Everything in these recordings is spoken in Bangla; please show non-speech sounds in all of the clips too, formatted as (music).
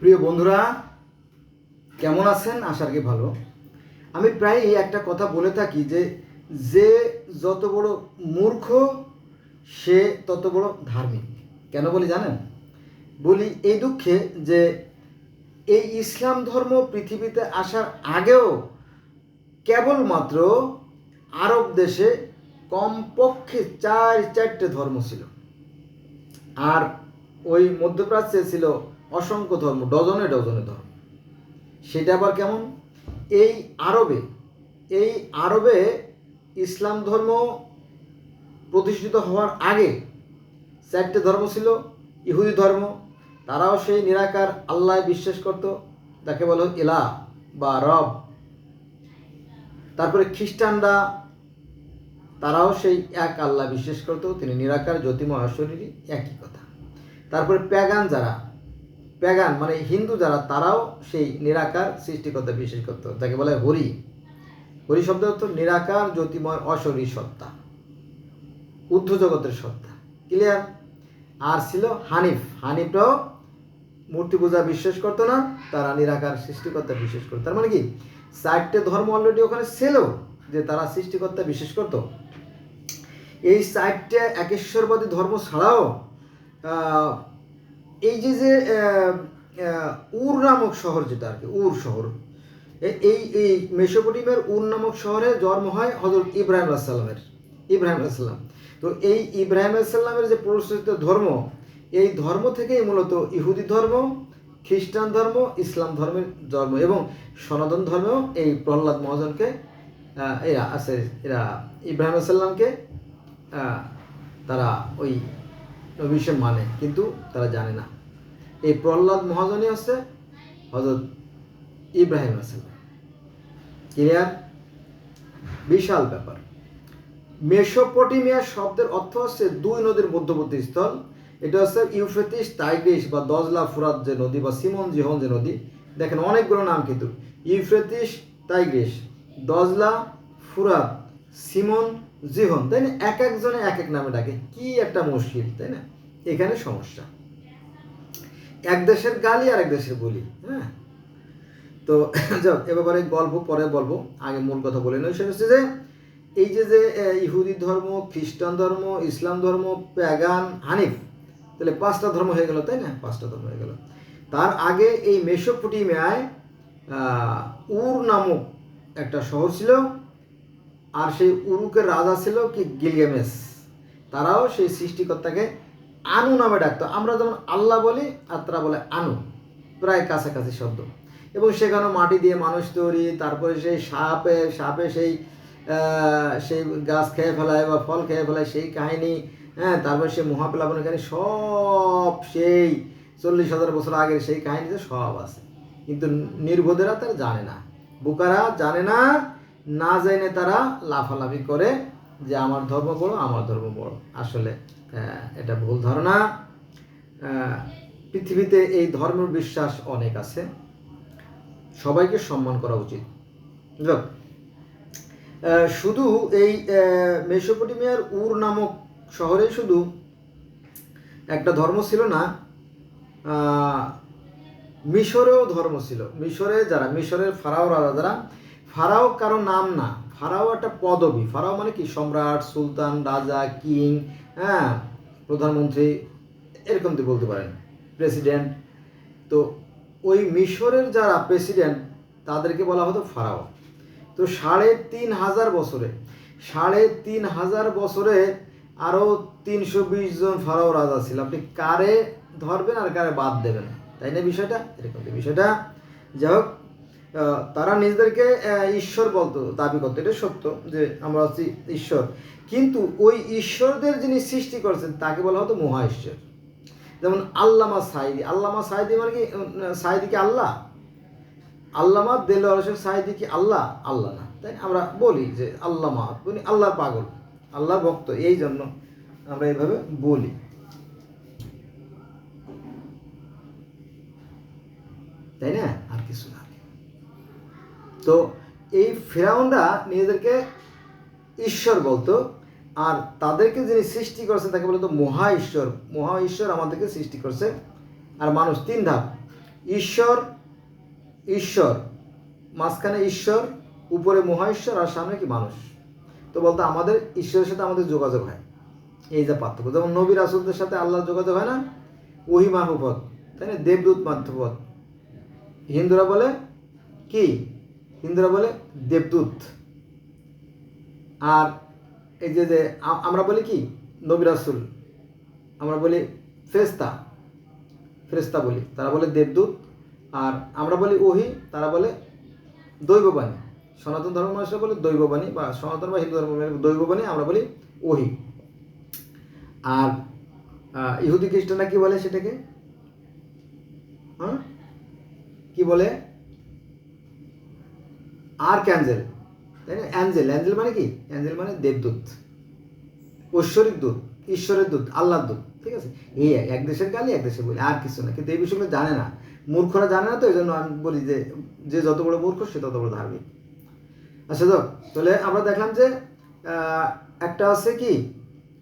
প্রিয় বন্ধুরা, কেমন আছেন? আশা কি ভালো। আমি প্রায় এই একটা কথা বলে থাকি যে যে যত বড় মূর্খ, সে তত বড় ধার্মিক। কেন বলি জানেন? বলি এই দুঃখে যে, এই ইসলাম ধর্ম পৃথিবীতে আসার আগেও কেবলমাত্র আরব দেশে কমপক্ষে চার চারটে ধর্ম ছিল। আর ওই মধ্যপ্রাচ্যে ছিল অসংখ্য ধর্ম, ডজনে ডজনে ধর্ম। সেটা আবার কেমন? এই আরবে এই আরবে ইসলাম ধর্ম প্রতিষ্ঠিত হওয়ার আগে চারটে ধর্ম ছিল, ইহুদি ধর্ম। তারাও সেই নিরাকার আল্লাহ বিশ্বাস করত, তাকে বলো এলা বা রব। তারপরে খ্রিস্টানরা, তারাও সেই এক আল্লাহ বিশ্বাস করতো, তিনি নিরাকার জ্যোতিময় একই কথা। তারপরে প্যাগান যারা প্যাগান মানে হিন্দু যারা, তারাও সেই নিরাকার সৃষ্টিকর্তা বিশ্বাস করতো। তাকে বলে হরি। হরি শব্দ অর্থ নিরাকার, জ্যোতিময় অশরী সত্তা। ঊর্ধ্ব জগতের সত্তা। ক্লিয়ার আর ছিল হানিফ। হানিফটাও মূর্তি পূজা বিশ্বাস করতো না, তারা নিরাকার সৃষ্টিকর্তা বিশ্বাস করতো। তার মানে কি? চারটে ধর্ম অলরেডি ওখানে ছিল যে তারা সৃষ্টিকর্তা বিশ্বাস করতো। এই চারটে একেশ্বরবাদী ধর্ম ছাড়াও এই যে যে উর নামক শহর যেটা আর কি, উর শহর এই এই মেসোপটিমের উর নামক শহরে জন্ম হয় হজরত ইব্রাহিম আলাইসাল্লামের ইব্রাহিম আলাইসাল্লাম তো এই ইব্রাহিম আলাইসাল্লামের যে প্রচলিত ধর্ম, এই ধর্ম থেকেই মূলত ইহুদি ধর্ম, খ্রিস্টান ধর্ম, ইসলাম ধর্মের ধর্ম এবং সনাতন ধর্মেও এই প্রহ্লাদ মহাজনকে এরা আছে, এরা ইব্রাহিম আলাইসাল্লামকে তারা ওই হিসেবে মানে কিন্তু তারা জানে না। এই প্রহ্লাদ মহাজনই হচ্ছে হজরত ইব্রাহিম আসাল্লাম ক্লিয়ার বিশাল ব্যাপার। মেসোপটেমিয়া শব্দের অর্থ হচ্ছে দুই নদীর মধ্যবর্তী স্থল। এটা হচ্ছে ইউফ্রেটিস, টাইগ্রিস বা দজলা ফুরাত যে নদী বা সিমন জিহন যে নদী। দেখেন অনেকগুলো নাম কিন্তু। ইউফ্রেটিস, টাইগ্রিস, দজলা, ফুরাত, সিমন জিহন তাই না? এক একজনে এক এক নামে ডাকে। কি একটা মুশকিল, তাই না? এখানে সমস্যা। এক দেশের গালি আর এক দেশের বলি হ্যাঁ? তো (laughs) যাক, এ ব্যাপারে গল্প, পরে বলব আগে মূল কথা বলে নয় সেটা হচ্ছে যে, এই যে যে ইহুদি ধর্ম, খ্রিস্টান ধর্ম, ইসলাম ধর্ম, প্যাগান, হানিফ, তাহলে পাঁচটা ধর্ম হয়ে গেল, তাই না? পাঁচটা ধর্ম হয়ে গেল। তার আগে এই মেসোপটেমিয়ায় উর নামক একটা শহর ছিল। আর সেই উরুকের রাজা ছিল কি গিলগেমেস। তারাও সেই সৃষ্টিকর্তাকে আনু নামে ডাকতো। আমরা যেমন আল্লাহ বলি, আর তারা বলে আনু। প্রায় কাছাকাছি শব্দ। এবং সেখানে মাটি দিয়ে মানুষ তৈরি, তারপরে সেই সাপে সাপে সেই সেই গাছ খেয়ে ফেলায় বা ফল খেয়ে ফেলায় সেই কাহিনী হ্যাঁ তারপরে সেই মহাপ্লাবনের কাহিনী, সব সেই চল্লিশ হাজার বছর আগের সেই কাহিনীতে সব আছে। কিন্তু নির্বোধেরা তারা জানে না। বুকারা জানে না না জেনে তারা লাফালাফি করে যে আমার ধর্ম বড় আমার ধর্ম বড়। আসলে এটা ভুল ধারণা। পৃথিবীতে এই ধর্মের বিশ্বাস অনেক আছে। সবাইকে সম্মান করা উচিত। আহ, শুধু এই মেসোপটেমিয়ার উর নামক শহরে শুধু একটা ধর্ম ছিল না মিশরেও ধর্ম ছিল। মিশরে যারা মিশরের ফারাও রাজা যারা ফারাও কারও নাম না, ফারাও একটা পদবি। ফারাও মানে কি? সম্রাট, সুলতান, রাজা, কিং হ্যাঁ প্রধানমন্ত্রী, এরকম তো বলতে পারেন, প্রেসিডেন্ট। তো ওই মিশরের যারা প্রেসিডেন্ট, তাদেরকে বলা হতো ফারাও। তো সাড়ে তিন হাজার বছরে, সাড়ে তিন হাজার বছরে আরও তিনশো বিশ জন ফারাও রাজা ছিল। আপনি কারে ধরবেন আর কারে বাদ দেবেন? তাই না বিষয়টা? এরকম বিষয়টা। যাই হোক তারা নিজেদেরকে ঈশ্বর বলতো, দাবি করতো, এটা সত্য যে আমরা হচ্ছি ঈশ্বর। কিন্তু ওই ঈশ্বরদের যিনি সৃষ্টি করেছেন, তাকে বলা হতো মহা ঈশ্বর যেমন আল্লামা সাইদি আল্লামা সাইদি মানে কি? সাইদি কি আল্লাহ? আল্লামা হোসেন সাইদি কি আল্লাহ? আল্লাহ না। তাই? আমরা বলি যে আল্লামা, উনি আল্লাহর পাগল আল্লাহ ভক্ত, এই জন্য আমরা এইভাবে বলি। তাই না? আর কিছু না। তো এই ফেরাউনরা নিজেদেরকে ঈশ্বর বলতো, আর তাদেরকে যিনি সৃষ্টি করেছেন তাকে বলতো মহা ঈশ্বর। মহা ঈশ্বর আমাদেরকে সৃষ্টি করছে। আর মানুষ তিন ধাপ, ঈশ্বর ঈশ্বর, মাঝখানে ঈশ্বর, উপরে মহাশ্বর আর সামনে কি মানুষ। তো বলতো আমাদের ঈশ্বরের সাথে আমাদের যোগাযোগ হয়। এই যে পার্থক্য, যেমন নবীর রাসুলদের সাথে আল্লাহর যোগাযোগ হয় না? ওহি মাহবুপথ তাই না? দেবদূত মাধ্যপথ হিন্দুরা বলে, কি? হিন্দুরা বলে দেবদূত। আর এই যে যে আমরা বলি কি? নবী রাসুল। আমরা বলি ফেরেস্তা ফেরেস্তা বলি। তারা বলে দেবদূত। আর আমরা বলি ওহি, তারা বলে দৈববাণী। সনাতন ধর্ম মানুষরা বলে দৈববাণী বা সনাতন বা হিন্দু ধর্ম দৈববাণী, আমরা বলি ওহি। আর ইহুদি খ্রিস্টানরা কি বলে সেটাকে? হ্যাঁ কি বলে? আর ক্যাঞ্জেল তাই না? অ্যাঞ্জেল। অ্যাঞ্জেল মানে কি? অ্যাঞ্জেল মানে দেবদূত। ঐশ্বরিক দূত, ঈশ্বরের দূত, আল্লাহর দূত। ঠিক আছে? এই এক- দেশের গালি, এক দেশে বলি, আর কিছু না। কিন্তু এই বিষয়গুলো জানে না। মূর্খরা জানে না তো এই জন্য আমি বলি যে যে যত বড় মূর্খ, সে তত বড় ধার্মিক। আচ্ছা তো তাহলে আমরা দেখলাম যে একটা আছে কি?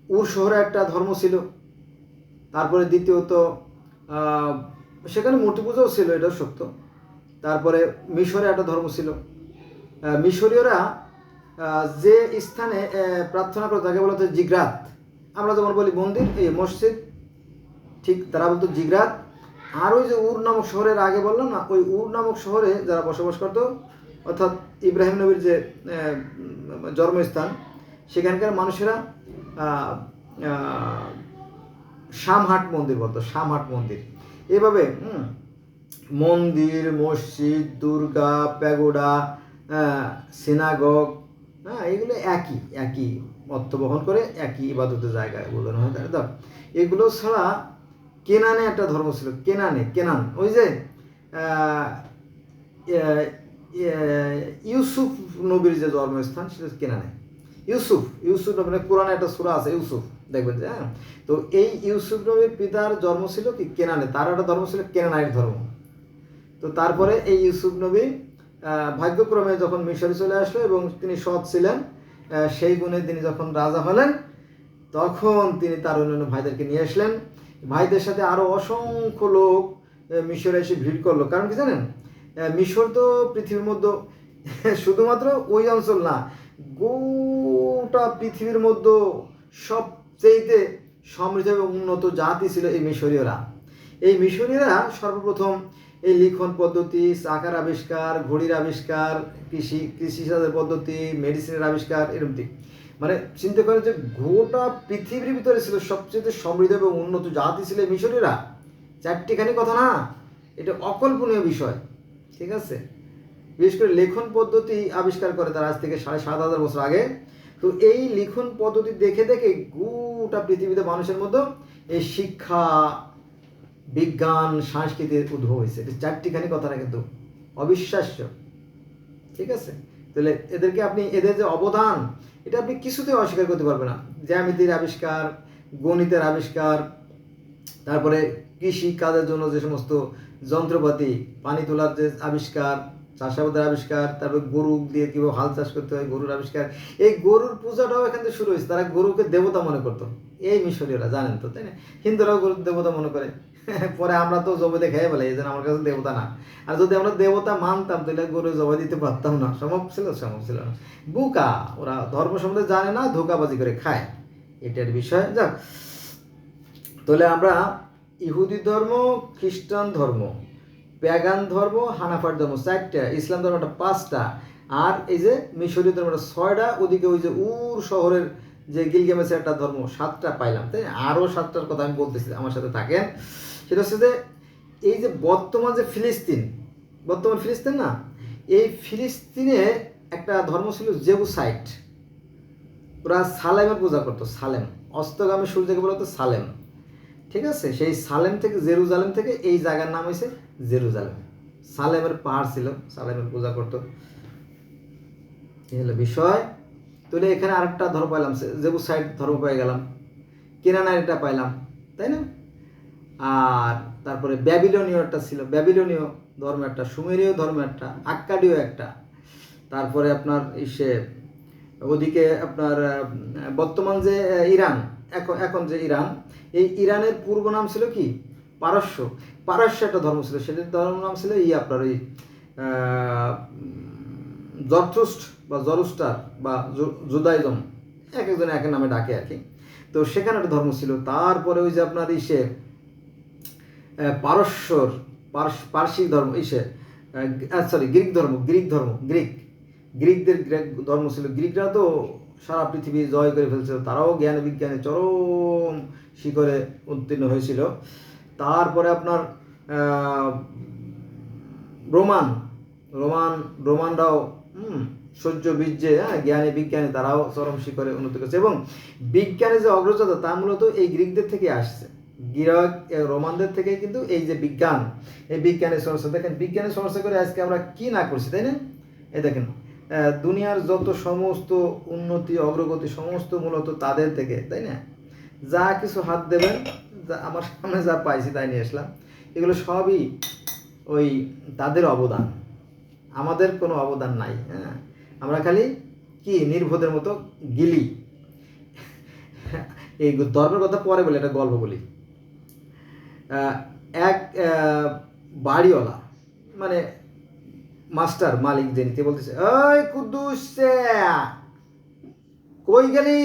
উর শহরে একটা ধর্ম ছিল। তারপরে দ্বিতীয়ত সেখানে মূর্তি পুজোও ছিল এটা সত্য। তারপরে মিশরে একটা ধর্ম ছিল। মিশরীয়রা যে স্থানে প্রার্থনা করে তাকে বলা হতো জিগ্রাত। আমরা যেমন বলি মন্দির, এই মসজিদ, ঠিক তারা বলতো জিগ্রাত। আর ওই যে উর নামক শহরের আগে বললাম না, ওই উর নামক শহরে যারা বসবাস করতো, অর্থাৎ ইব্রাহিম নবীর যে জন্মস্থান, সেখানকার মানুষেরা শামহাট মন্দির বলতো, শামহাট মন্দির। এভাবে মন্দির, মসজিদ, দুর্গা, প্যাগোডা সিনাগগ হ্যাঁ এগুলো একই একই অর্থ বহন করে একই ইবাদতের জায়গায় বোঝানো হয়। তাই তো এগুলো ছাড়া কেনানে একটা ধর্ম ছিল, কেনানে, কেনান। ওই যে ইউসুফ নবীর যে জন্মস্থান, সেটা কেনানে। ইউসুফ ইউসুফ মানে কোরআনে একটা সূরা আছে, ইউসুফ, দেখবেন যে হ্যাঁ? তো এই ইউসুফ নবীর পিতার জন্ম ছিল কি? কেনানে। তার একটা ধর্ম ছিল কেনানাইট ধর্ম। তো তারপরে এই ইউসুফ নবী ভাগ্যক্রমে যখন মিশরে চলে আসলো এবং তিনি সৎ ছিলেন সেই গুণে তিনি যখন রাজা হলেন, তখন তিনি তার অন্যান্য ভাইদেরকে নিয়ে আসলেন। ভাইদের সাথে আরও অসংখ্য লোক মিশরে এসে ভিড় করল। কারণ কি জানেন? মিশর তো পৃথিবীর মধ্যে (laughs) শুধুমাত্র ওই অঞ্চল না, গোটা পৃথিবীর মধ্যে সবচেয়েতে সমৃদ্ধ এবং উন্নত জাতি ছিল এই মিশরীয়রা। এই মিশরীয়রা সর্বপ্রথম এই লিখন পদ্ধতি, চাকার আবিষ্কার, ঘড়ির আবিষ্কার, কৃষি কৃষি সাজের পদ্ধতি, মেডিসিনের আবিষ্কার, এরকম দিক। মানে চিন্তা করে যে গোটা পৃথিবীর ভিতরে ছিল সবচেয়ে সমৃদ্ধ এবং উন্নত জাতি ছিল এই মিশরীয়রা। চারটিখানি কথা না, এটা অকল্পনীয় বিষয়, ঠিক আছে? বিশেষ করে লেখন পদ্ধতি আবিষ্কার করে তারা আজ থেকে সাড়ে সাত হাজার বছর আগে। তো এই লিখন পদ্ধতি দেখে দেখে গোটা পৃথিবীতে মানুষের মধ্যে এই শিক্ষা বিজ্ঞান সংস্কৃতির উদ্ভব হয়েছে। এটা চারটিখানি কথা না কিন্তু অবিশ্বাস্য। ঠিক আছে? তাহলে এদেরকে আপনি, এদের যে অবদান, এটা আপনি কিছুতেই অস্বীকার করতে পারবেন না। জ্যামিতির আবিষ্কার, গণিতের আবিষ্কার, তারপরে কৃষি কাজের জন্য যে সমস্ত যন্ত্রপাতি, পানি তোলার যে আবিষ্কার, চাষাবাদের আবিষ্কার, তারপর গরু দিয়ে কীভাবে হাল চাষ করতে হয়, গরুর আবিষ্কার। এই গরুর পূজাটাও এখান থেকে শুরু হয়েছে। তারা গরুকে দেবতা মনে করতো। এই মিশরীয়রা, জানেন তো, তাই না? হিন্দুরাও গরুর দেবতা মনে করে। (laughs) পরে আমরা তো জবে খেয়ে বলে এই জন্য আমার কাছে দেবতা না। আর যদি আমরা দেবতা মানতাম, তাহলে গরু জবাই দিতে পারতাম না। সম্ভব ছিল? সম্ভব ছিল না। বুকা, ওরা ধর্ম সম্বন্ধে জানে না, ধোকাবাজি করে খায়। এটার বিষয়। যাক, তাহলে আমরা ইহুদি ধর্ম, খ্রিস্টান ধর্ম, প্যাগান ধর্ম, হানাফার ধর্ম, চারটা, ইসলাম ধর্মটা পাঁচটা, আর এই যে মিশরীয় ধর্মটা ছয়টা, ওদিকে ওই যে উর শহরের যে গিলগেমেসের একটা ধর্ম, সাতটা পাইলাম, তাই আরও সাতটার কথা আমি বলতেছি আমার সাথে থাকেন। সেটা হচ্ছে যে এই যে বর্তমান যে ফিলিস্তিন, বর্তমান ফিলিস্তিন না, এই ফিলিস্তিনে একটা ধর্ম ছিল জেবুসাইট। ওরা সালেমের পূজা করতো, সালেম। অস্তগামী সূর্যকে বলা হতো সালেম। ঠিক আছে? সেই সালেম থেকে জেরুজালেম থেকে এই জায়গার নাম হয়েছে জেরুজালেম। সালেমের পাহাড় ছিল, সালেমের পূজা করতো। এই হলো বিষয়। তাহলে এখানে আরেকটা ধর্ম পাইলাম জেবু সাইড ধর্ম পেয়ে গেলাম কেনানারিটা পাইলাম, তাই না? আর তারপরে ব্যাবিলনীয় একটা ছিল, ব্যাবিলনীয় ধর্ম একটা, সুমেরীয় ধর্ম একটা, আক্কাডীয় একটা। তারপরে আপনার ইসে, ওদিকে আপনার বর্তমান যে ইরান, এখন এখন যে ইরান, এই ইরানের পূর্ব নাম ছিল কি? পারস্য। পারস্য একটা ধর্ম ছিল, সেটার ধর্ম নাম ছিল ই আপনার ওই জরথুস্ট বা জরুস্টার বা জুদাইজম এক একজন এক এক নামে ডাকে আর কি। তো সেখানে একটা ধর্ম ছিল। তারপরে ওই যে আপনার ইসে পারস্যর, পার্স- পার্সিক ধর্ম, ইসে সরি গ্রিক ধর্ম গ্রিক ধর্ম, গ্রিক। গ্রিকদের গ্রেক ধর্ম ছিল। গ্রিকরা তো সারা পৃথিবী জয় করে ফেলছিল। তারাও জ্ঞান বিজ্ঞানে চরম শিখরে উত্তীর্ণ হয়েছিল। তারপরে আপনার রোমান রোমান, রোমানরাও হুম সহ্য বীর্যে হ্যাঁ জ্ঞানী, বিজ্ঞানী তারাও চরম শিখরে উন্নতি করেছে এবং বিজ্ঞানে যে অগ্রযাত্রা, তা মূলত এই গ্রিকদের থেকে আসছে। গ্রিক রোমানদের থেকে কিন্তু এই যে বিজ্ঞান, এই বিজ্ঞানের সমস্যা। দেখেন, বিজ্ঞানের সমস্যা করে আজকে আমরা কি না করছি, তাই না? এ দেখেন দুনিয়ার যত সমস্ত উন্নতি, অগ্রগতি, সমস্ত মূলত তাদের থেকে, তাই না? যা কিছু হাত দেবেন, যা আমার সামনে যা পাইছি তাই নিয়ে আসলাম। এগুলো সবই ওই তাদের অবদান। আমাদের কোনো অবদান নাই হ্যাঁ। আমরা খালি কি নির্বোধের মতো গিলি। এই ধর্মের কথা পরে বলে, একটা গল্প বলি। এক বাড়িওয়ালা মানে মাস্টার, মালিক যে নিতে বলতেছে, ওই কুদ্দুস কই গেলি?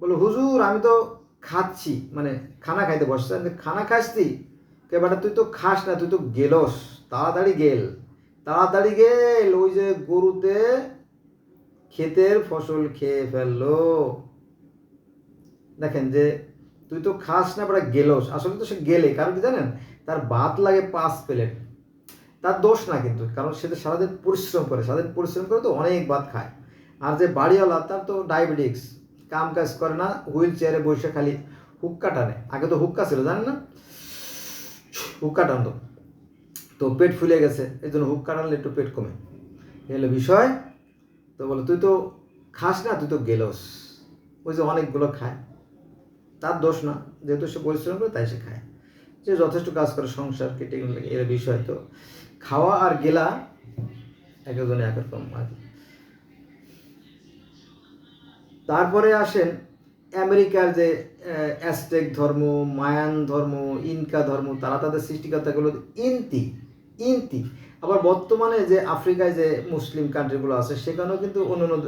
বলে, হুজুর, আমি তো খাচ্ছি মানে খানা খাইতে বসছে। খানা খাসতি কে বেটা, তুই তো খাস না, তুই তো গেলস, তাড়াতাড়ি গেল। তাড়াতাড়ি গেল, ওই যে গরুতে ক্ষেতের ফসল খেয়ে ফেলল। দেখেন যে, তুই তো খাস না বেটা গেলস। আসলে তো সে গেলে, কারণ কি জানেন? তার ভাত লাগে পাঁচ প্লেট। তার দোষ না কিন্তু, কারণ সে তো সারাদিন পরিশ্রম করে, সারাদিন পরিশ্রম করে তো অনেক ভাত খায়। আর যে বাড়িওয়ালা, তার তো ডায়াবেটিক্স, কাম কাজ করে না, হুইল চেয়ারে বসে খালি হুক্কা টানে। আগে তো হুক্কা ছিল, জানেন না? হুক্কা টানতো। তো পেট ফুলে গেছে এই জন্য হুক্কা টানলে একটু পেট কমে। এই হলো বিষয়। তো বলে তুই তো খাস না তুই তো গেলস। ওই যে অনেকগুলো খায়। তার দোষ না যেহেতু সে পরিশ্রম করে তাই সে খায়। যে যথেষ্ট কাজ করে সংসার কেটে এর বিষয় তো। খাওয়া আর গেলা এক একজনে এক রকম আর তারপরে আসেন আমেরিকার যে আহ, অ্যাজটেক ধর্ম মায়ান ধর্ম ইনকা ধর্ম তারা তাদের সৃষ্টিকর্তাগুলো ইনতি। ইনতি। আবার বর্তমানে যে আফ্রিকায় যে মুসলিম কান্ট্রিগুলো আছে, সেখানেও কিন্তু অন্য অন্য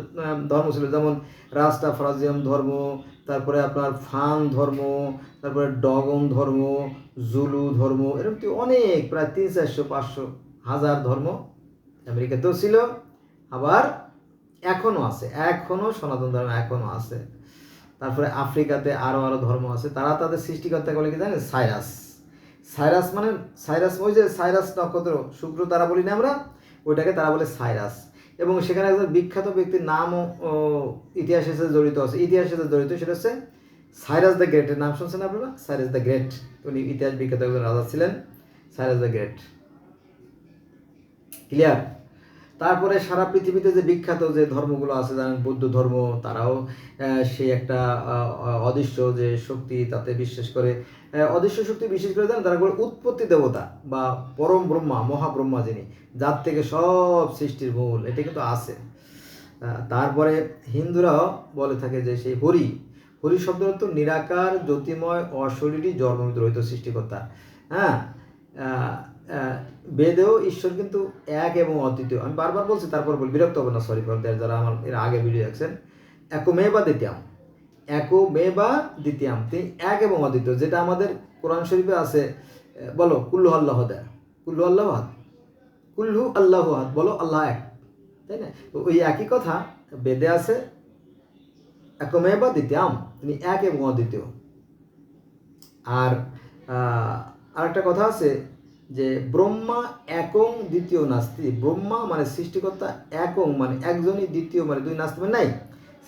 ধর্ম ছিল। যেমন রাস্তা ফরাজিয়াম ধর্ম, তারপরে আপনার ফান ধর্ম, তারপরে ডগন ধর্ম, জুলু ধর্ম, এরকম অনেক, প্রায় তিন চারশো পাঁচশো হাজার ধর্ম আমেরিকাতেও ছিল। আবার এখনও আছে এখনও সনাতন ধর্ম এখনও আছে। তারপরে আফ্রিকাতে আরও আরও ধর্ম আছে। তারা তাদের সৃষ্টিকর্তা বলে কি জানেন? সাইরাস। সাইরাস মানে সাইরাস ওই যে সাইরাস নক্ষত্র, শুক্র তারা বলি না আমরা? ওইটাকে তারা বলে সাইরাস। এবং সেখানে একজন বিখ্যাত ব্যক্তির নামও ইতিহাসের সাথে জড়িত আছে। ইতিহাসের সাথে জড়িত, সেটা হচ্ছে সাইরাস দ্য গ্রেটের নাম শুনছেন আপনারা? Cyrus the great. উনি ইতিহাস বিখ্যাত একজন রাজা ছিলেন, সাইরাস দ্য গ্রেট। ক্লিয়ার? তারপরে সারা পৃথিবীতে যে বিখ্যাত যে ধর্মগুলো আছে, যেমন বৌদ্ধ ধর্ম, তারাও সেই একটা অদৃশ্য যে শক্তি তাতে বিশ্বাস করে অদৃশ্য শক্তি বিশেষ করে জানেন তারা উৎপত্তি দেবতা বা পরম ব্রহ্মা, মহাব্রহ্মা যিনি, যার থেকে সব সৃষ্টির মূল, এটা কিন্তু আছে। তারপরে হিন্দুরাও বলে থাকে যে সেই হরি হরি শব্দের অর্থ নিরাকার, জ্যোতিময়, অশরীরী, জন্মমিত রহিত সৃষ্টিকর্তা। হ্যাঁ? বেদেও ঈশ্বর কিন্তু এক এবং অদ্বিতীয়। আমি বারবার বলছি, তারপর বল, বিরক্ত হব না সরি ফর যারা আমার, এর আগে ভিডিও দেখছেন। একো মে বা দ্বিতীয়াম? একো মে বা দ্বিতীয়াম? তিনি এক এবং অদ্বিতীয়, যেটা আমাদের কোরআন শরীফে আছে বলো, কুল্লু আল্লাহ দেয় কুল্লু আল্লাহ হাত কুল্লু আল্লাহ হাত বলো, আল্লাহ এক। তাই না? ওই একই কথা, বেদে আছে, একমে বা দ্বিতীয়াম? তিনি এক এবং অদ্বিতীয়। আর আরেকটা কথা আছে যে ব্রহ্মা একং দ্বিতীয় নাস্তি। ব্রহ্মা মানে সৃষ্টিকর্তা, একং মানে একজনই দ্বিতীয় মানে দুই নাস্তি মানে নাই।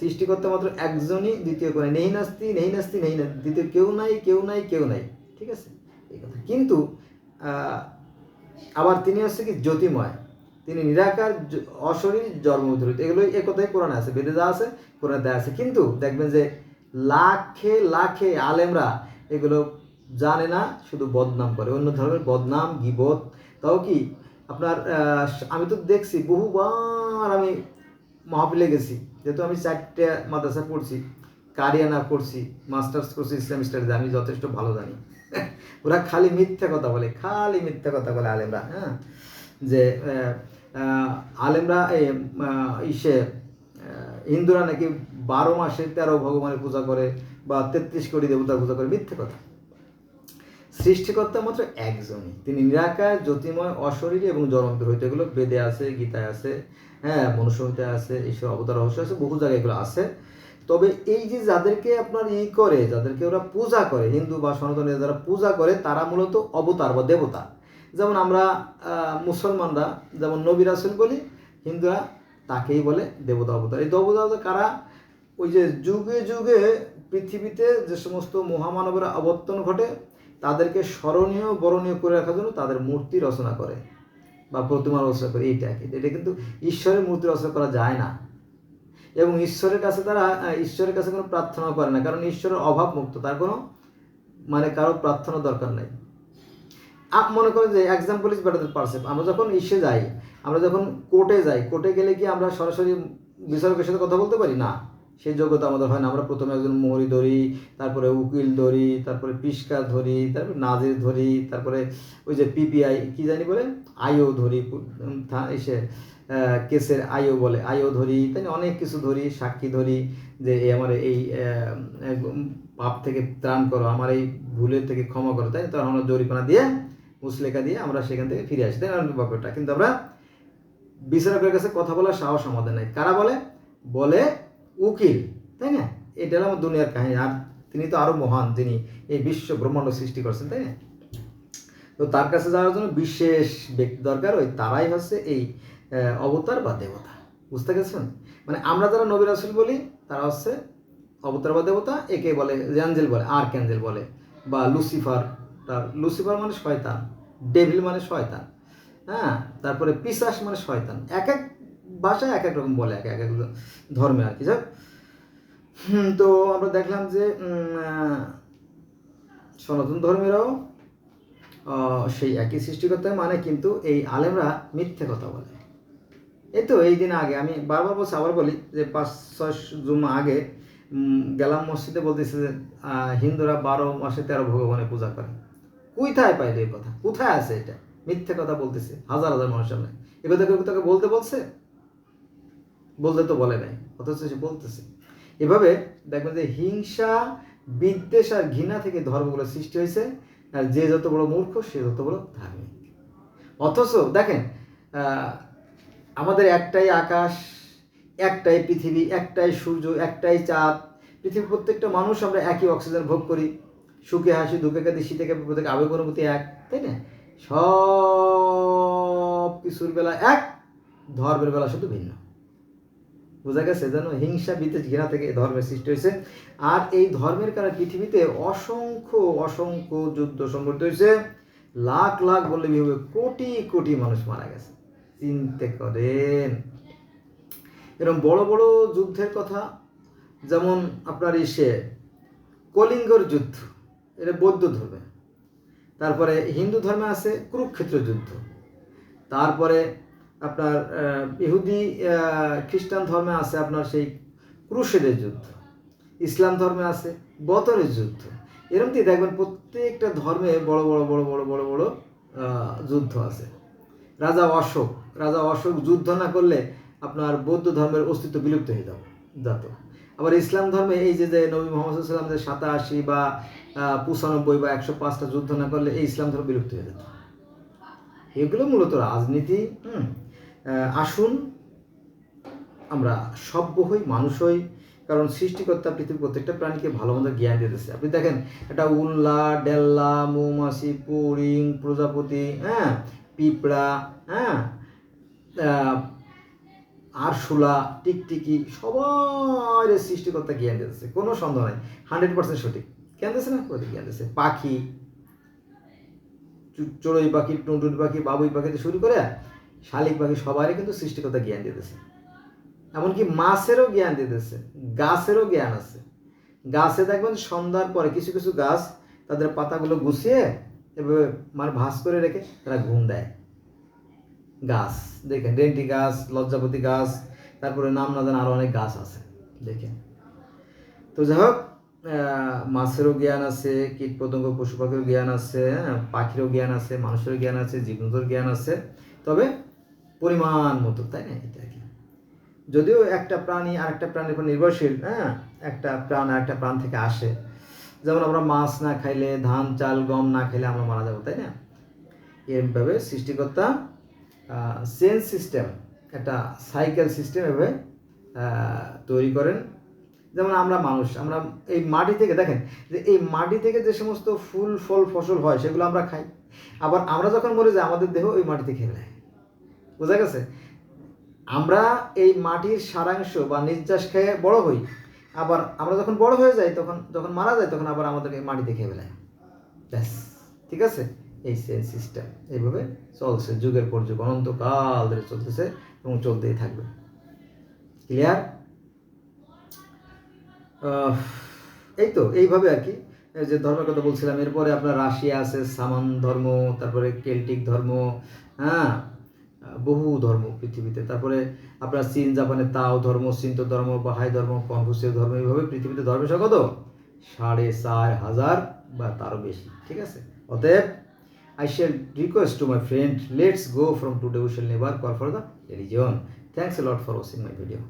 সৃষ্টিকর্তা মাত্র একজনই দ্বিতীয় করে। নেই নাস্তি নেই নাস্তি, নেই না দ্বিতীয় কেউ নাই কেউ নাই কেউ নাই। ঠিক আছে? এই কথা। কিন্তু আবার তিনি হচ্ছে কি জ্যোতিময়। তিনি নিরাকার অশরীর জন্মধরিত এগুলো এ কথাই কোরআনে আছে। বেদে যা আছে, কোরআনে দেওয়া আছে। কিন্তু দেখবেন যে লাখে লাখে আলেমরা এগুলো জানে না, শুধু বদনাম করে। অন্য ধরনের বদনাম, গিবত, তাও কি? আপনার আমি তো দেখছি, বহুবার আমি মহাবিলে গেছি। যেহেতু আমি চারটে মাদ্রাসা পড়ছি, কারিয়ানা করছি মাস্টার্স করছি, ইসলাম স্টাডিজে আমি যথেষ্ট ভালো জানি। (laughs) ওরা খালি মিথ্যা কথা বলে, খালি মিথ্যা কথা বলে আলেমরা হ্যাঁ? যে আলেমরা ইসে হিন্দুরা নাকি বারো মাসে তেরো ভগবানের পূজা করে বা তেত্রিশ কোটি দেবতার পূজা করে, মিথ্যে কথা। সৃষ্টিকর্তা মাত্র একজনই। তিনি নিরাকার জ্যোতিময় অশরীরী এবং জনপ্রিয় হইতে এগুলো বেদে আছে, গীতায় আছে হ্যাঁ মনুষ্যতে আছে এইসব অবতার, রহস্য আছে, বহু জায়গায় এগুলো আছে। তবে এই যে যাদেরকে আপনার ই করে, যাদেরকে ওরা পূজা করে, হিন্দু বা সনাতনী যারা পূজা করে, তারা মূলত অবতার বা দেবতা। যেমন আমরা মুসলমানরা, যেমন নবী রাসুল বলি, হিন্দুরা তাকেই বলে দেবতা অবতার। এই দেবতা অবতার কারা? ওই যে যুগে যুগে পৃথিবীতে যে সমস্ত মহামানবের আবর্তন ঘটে তাদেরকে স্মরণীয়, বরণীয় করে রাখার জন্য তাদের মূর্তি রচনা করে বা প্রতিমা রচনা করে। এইটা এটা কিন্তু ঈশ্বরের মূর্তি রচনা করা যায় না। এবং ঈশ্বরের কাছে তারা ঈশ্বরের কাছে কোনো প্রার্থনা করে না। কারণ ঈশ্বরের অভাব মুক্ত তার কোনো মানে কারও প্রার্থনা দরকার নাই। মনে করেন যে এক্সাম্পল ইজ বেটার পারসেপ আমরা যখন ইসে যাই, আমরা যখন কোর্টে যাই, কোর্টে গেলে কি আমরা সরাসরি বিচারকের সাথে কথা বলতে পারি? না। সেই যোগ্যতা আমাদের হয় না। আমরা প্রথমে একজন মোহরি ধরি, তারপরে উকিল ধরি, তারপরে পিসকার ধরি, তারপরে নাজির ধরি, তারপরে ওই যে পিপিআই, কি জানি বলে? আইও ধরি এসে কেসের আইও বলে, আইও ধরি, তাই অনেক কিছু ধরি, সাক্ষী ধরি যে এই আমার এই পাপ থেকে ত্রাণ করো, আমার এই ভুলের থেকে ক্ষমা করো, তাই? তখন আমরা জরিপানা দিয়ে, মুসলেখা দিয়ে আমরা সেখান থেকে ফিরে আসি, তাই ব্যাপারটা কিন্তু আমরা বিচারকের কাছে কথা বলার সাহস আমাদের নাই। কারা বলে? বলে উকিল, তাই না? এটা আমার দুনিয়ার কাহিনী। আর তিনি তো আরও মহান যিনি এই বিশ্ব ব্রহ্মাণ্ড সৃষ্টি করছেন, তাই না? তো তার কাছে যাওয়ার জন্য বিশেষ ব্যক্তি দরকার ওই তারাই হচ্ছে এই অবতার বা দেবতা। বুঝতে গেছেন মানে আমরা যারা নবী রাসুল বলি, তারা হচ্ছে অবতার বা দেবতা, একে বলে জ্যাঞ্জেল বলে আর ক্যাঞ্জেল বলে, বা লুসিফার। তার লুসিফার মানে শয়তান, ডেভিল মানে শয়তান হ্যাঁ? তারপরে পিসাস মানে শয়তান। এক এক ভাষায় এক এক রকম বলে, এক এক ধর্মে আর কি। যাক তো আমরা দেখলাম যে সনাতন ধর্মেরাও সেই একই সৃষ্টিকর্তা মানে কিন্তু এই আলেমরা মিথ্যে কথা বলে। এই তো, এই দিন আগে, আমি বারবার বলছি, আবার বলি যে পাঁচ, ছয় জুম আগে গেলাম মসজিদে, বলতেছে যে হিন্দুরা বারো মাসে তেরো ভগবানের পূজা করে। কোথায় পাইলো এই কথা? কোথায় আছে এটা? মিথ্যে কথা বলতেছে হাজার হাজার মানুষের এ কথা তাকে বলতে বলছে বলতে তো বলে নাই, অথচ সে বলতেছে। এভাবে দেখবেন যে হিংসা, বিদ্বেষ আর ঘৃণা থেকে ধর্মগুলো সৃষ্টি হয়েছে, আর যে যত বড় মূর্খ, সে যত বড় ধার্মিক। অথচ দেখেন আমাদের একটাই আকাশ, একটাই পৃথিবী, একটাই সূর্য, একটাই চাঁদ, পৃথিবীর প্রত্যেকটা মানুষ আমরা একই অক্সিজেন ভোগ করি। সুখে হাসি, দুঃখে কাঁদি, শীতে কাঁপি প্রত্যেক আবেগ অনুভূতি এক, তাই না? সব কিছুর বেলা এক, ধর্মের বেলা শুধু ভিন্ন। বোঝা গেছে যেন হিংসা বিদ্বেষ ঘৃণা থেকে ধর্মের সৃষ্টি হয়েছে। আর এই ধর্মের কারণে পৃথিবীতে অসংখ্য অসংখ্য যুদ্ধ সংঘটিত হয়েছে। লাখ লাখ বললে বিভাবে কোটি কোটি মানুষ মারা গেছে। চিন্তে করেন। এরকম বড় বড় যুদ্ধের কথা, যেমন আপনার ইসে কলিঙ্গর যুদ্ধ, এটা বৌদ্ধ ধর্মে। তারপরে হিন্দু ধর্মে আছে কুরুক্ষেত্র যুদ্ধ। তারপরে আপনার ইহুদি খ্রিস্টান ধর্মে আছে আপনার সেই ক্রুশেদের যুদ্ধ, ইসলাম ধর্মে আছে বতরের যুদ্ধ। এরকম কি দেখবেন প্রত্যেকটা ধর্মে বড় বড় বড় বড় বড় বড় যুদ্ধ আছে। রাজা অশোক রাজা অশোক যুদ্ধ না করলে আপনার বৌদ্ধ ধর্মের অস্তিত্ব বিলুপ্ত হয়ে যাবে, যেত। আবার ইসলাম ধর্মে এই যে যে নবী মোহাম্মদ যে সাতাশি বা পঁচানব্বই বা একশো পাঁচটা যুদ্ধ না করলে এই ইসলাম ধর্ম বিলুপ্ত হয়ে যেত। এগুলো মূলত রাজনীতি, হুম আসুন, আমরা সভ্য হই মানুষ হই কারণ সৃষ্টিকর্তা পৃথিবীর প্রত্যেকটা প্রাণীকে ভালো মন্দ জ্ঞান দিচ্ছে আপনি দেখেন, একটা উল্লা, ডেল্লা, মৌমাছি, পুরিং, প্রজাপতি হ্যাঁ পিঁপড়া হ্যাঁ আরশোলা, টিকটিকি সবার সৃষ্টিকর্তা জ্ঞান দিতেছে কোনো সন্দেহ নাই, হান্ড্রেড পার্সেন্ট সঠিক। জ্ঞান দিচ্ছে না? প্রতি জ্ঞান দিচ্ছে পাখি, চড়ুই পাখি, টুনটুনি পাখি, বাবুই পাখি শুরু করে শালিক পাখি সবারই কিন্তু সৃষ্টিকর্তা জ্ঞান দিতেছে। এমনকি মাছেরও জ্ঞান দিতেছে গাছেরও জ্ঞান আছে। গাছে দেখবেন সন্ধ্যার পরে কিছু কিছু গাছ তাদের পাতাগুলো গুছিয়ে এভাবে মানে ভাঁজ করে রেখে তারা ঘুম দেয়। গাছ দেখেন রেন্টি গাছ লজ্জাপতি গাছ তারপরে নাম না আরও অনেক গাছ আছে দেখেন। তো যাই হোক মাছেরও জ্ঞান আছে কীট পতঙ্গ পশু পাখিরও জ্ঞান আছে হ্যাঁ, পাখিরও জ্ঞান আছে মানুষেরও জ্ঞান আছে জীবজন্তুর জ্ঞান আছে। তবে পরিমাণ মতো, তাই না? এটা কি? যদিও একটা প্রাণী আর একটা প্রাণীর উপর নির্ভরশীল হ্যাঁ? একটা প্রাণ আর একটা প্রাণ থেকে আসে। যেমন আমরা মাছ না খাইলে, ধান, চাল, গম না খাইলে আমরা মারা যাব, তাই না? এরভাবে সৃষ্টিকর্তা চেন সিস্টেম একটা সাইকেল সিস্টেম এভাবে তৈরি করেন। যেমন আমরা মানুষ, আমরা এই মাটি থেকে, দেখেন, যে এই মাটি থেকে যে সমস্ত ফুল, ফল, ফসল হয়, সেগুলো আমরা খাই। আবার আমরা যখন মরে যাই, আমাদের দেহ ওই মাটিতে খেয়ে নেয়। বোঝা গেছে? আমরা এই মাটির সারাংশ বা নির্যাস খেয়ে বড় হই। আবার আমরা যখন বড় হয়ে যাই, তখন, যখন মারা যায়, তখন আবার আমাদেরকে মাটিতে খেয়ে ফেলায়। ব্যাস, ঠিক আছে? এই সেন সিস্টেম এইভাবে চলছে। যুগের পর যুগ, অনন্তকাল ধরে চলতেছে এবং চলতেই থাকবে। ক্লিয়ার এই তো, এইভাবে আর কি। যে ধর্মের কথা বলছিলাম, এরপরে আপনার রাশিয়া আছে, সামান ধর্ম, তারপরে কেল্টিক ধর্ম হ্যাঁ? বহু ধর্ম পৃথিবীতে। তারপরে আপনার চীন জাপানে তাও ধর্ম সিন্ত ধর্ম বাহাই ধর্ম কনফুসিয় ধর্ম, এইভাবে পৃথিবীতে ধর্মের সংখ্যা তো সাড়ে চার হাজার বা তারও বেশি, ঠিক আছে? অতএব I shall request to my friend let's go from today we never never call for the reason thanks lot for watching my video